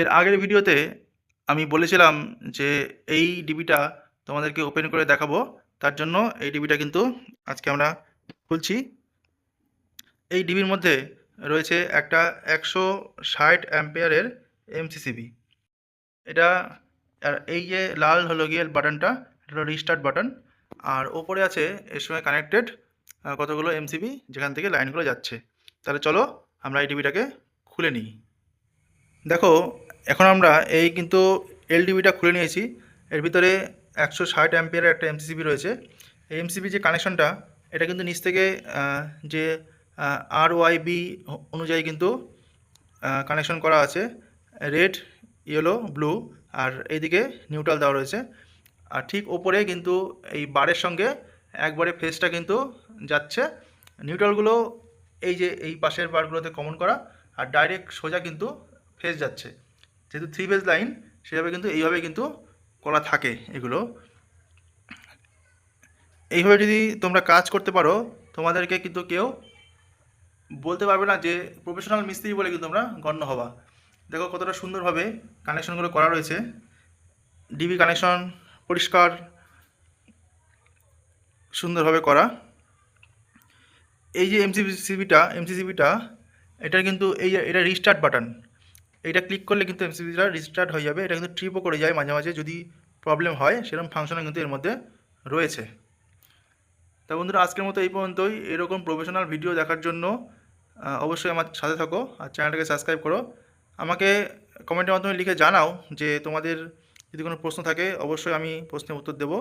এর আগের ভিডিওতে আমি বলেছিলাম যে এই ডিবিটা তোমাদেরকে ওপেন করে দেখাবো। তার জন্য এই ডিবিটা কিন্তু আজকে আমরা খুলছি। এই ডিবির মধ্যে রয়েছে একটা একশো ষাট অ্যাম্পেয়ারের এমসিসিবি। এটা, আর এই যে লাল হলো গিয়ে বাটনটা, এটা হলো রিস্টার্ট বাটন আর ওপরে আছে এর সঙ্গে কানেক্টেড কতগুলো এমসিবি যেখান থেকে লাইনগুলো যাচ্ছে। তাহলে চলো আমরা এই ডিবিটাকে খুলে নিই। দেখো এখন আমরা এই কিন্তু এলডিবিটা খুলে নিয়েছি। এর ভিতরে একশো ষাট অ্যাম্পিয়ারের একটা এমসিবি রয়েছে। এই এমসিবি যে কানেকশনটা এটা কিন্তু নিচ থেকে যে আর ওয়াইবি অনুযায়ী কিন্তু কানেকশন করা আছে। রেড, ইয়েলো, ব্লু আর এইদিকে নিউট্রাল দেওয়া রয়েছে। আর ঠিক ওপরে কিন্তু এই বারের সঙ্গে একবারে ফেসটা কিন্তু যাচ্ছে। নিউট্রালগুলো এই যে এই পাশের বারগুলোতে কমন করা আর ডাইরেক্ট সোজা কিন্তু ফেস যাচ্ছে। যেহেতু থ্রি ফেজ লাইন সেভাবে কিন্তু, এইভাবে কিন্তু করা থাকে এগুলো। এইভাবে যদি তোমরা কাজ করতে পারো, তোমাদেরকে কিন্তু কেউ বলতে পারবে না যে প্রফেশনাল মিস্ত্রি বলে কিন্তু তোমরা গণ্য হবা। দেখো কতটা সুন্দরভাবে কানেকশনগুলো করা রয়েছে। ডিবি কানেকশন পরিষ্কার, সুন্দরভাবে করা। এই যে এমসিসিবিটা এমসিসিবিটা এটার কিন্তু, এই এটা রিস্টার্ট বাটন এটা ক্লিক করলে কিন্তু এমসিবিটা রিস্টার্ট হয়ে যাবে। এটা কিন্তু ট্রিপও করে যায় মাঝে মাঝে যদি প্রবলেম হয়, সেরকম ফাংশনও কিন্তু এর মধ্যে রয়েছে। তা বন্ধুরা, আজকের মতো এই পর্যন্তই। এরকম প্রফেশনাল ভিডিও দেখার জন্য অবশ্যই আমার সাথে থাকো আর চ্যানেলটাকে সাবস্ক্রাইব করো। আমাকে কমেন্টের মাধ্যমে লিখে জানাও যে তোমাদের যদি কোনো প্রশ্ন থাকে, অবশ্যই আমি প্রশ্নের উত্তর দেবো।